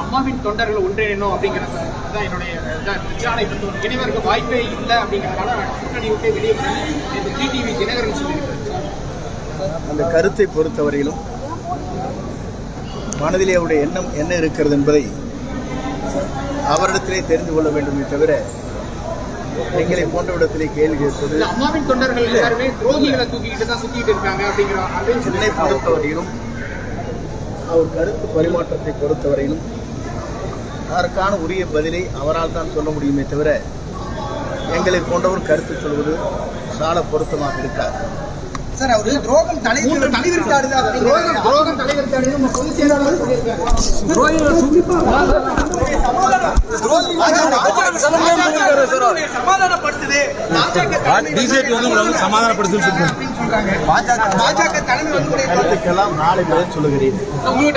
அம்மாவின் தொண்டர்கள் ஒன்றிணைணும் அப்படிங்கிறது தான் என்னுடைய இதான் விசாரணை தத்துவம் இணைவருக்கு வாய்ப்பே இல்லை அப்படிங்கிறதுனால கூட்டணி விட்டு வெளியே வரணும் டிடிவி தினகரன் சொல்லியிருக்காரு. அந்த கருத்தை பொறுத்தவரையிலும் மனதிலே அவருடைய எண்ணம் என்ன இருக்கிறது என்பதை அவரிடத்திலே தெரிந்து கொள்ள வேண்டுமே தவிர எங்களை போன்றவிடத்திலே கேள்வி கேட்பது. அம்மாவின் தொண்டர்கள் எல்லாருமே துரோகிகளை தூக்கிக்கிட்டு தான் சுத்திட்டு இருக்காங்க அப்படிங்கிற அப்படின்னு சொல்லி பொறுத்தவரையிலும் அவர் கருத்து பரிமாற்றத்தை பொறுத்தவரையிலும் அதற்கான உரிய பதிலை அவரால் தான் சொல்ல முடியுமே தவிர எங்களை போன்றவர் கருத்து சொல்வது சால பொருத்தமாக இருக்காது. சார் அவரு துரோகம் தலைவர் தலைவிரித்தாடு துரோகம் துரோகம் தலைவர் சமாதானப்படுத்துது. பிஜேபி வந்து உங்களை வந்து சமாதானப்படுத்துன்னு சொல்றாங்க. பாஜக தலைமை வந்து நாளை பதில் சொல்லுகிறேன். உங்ககிட்ட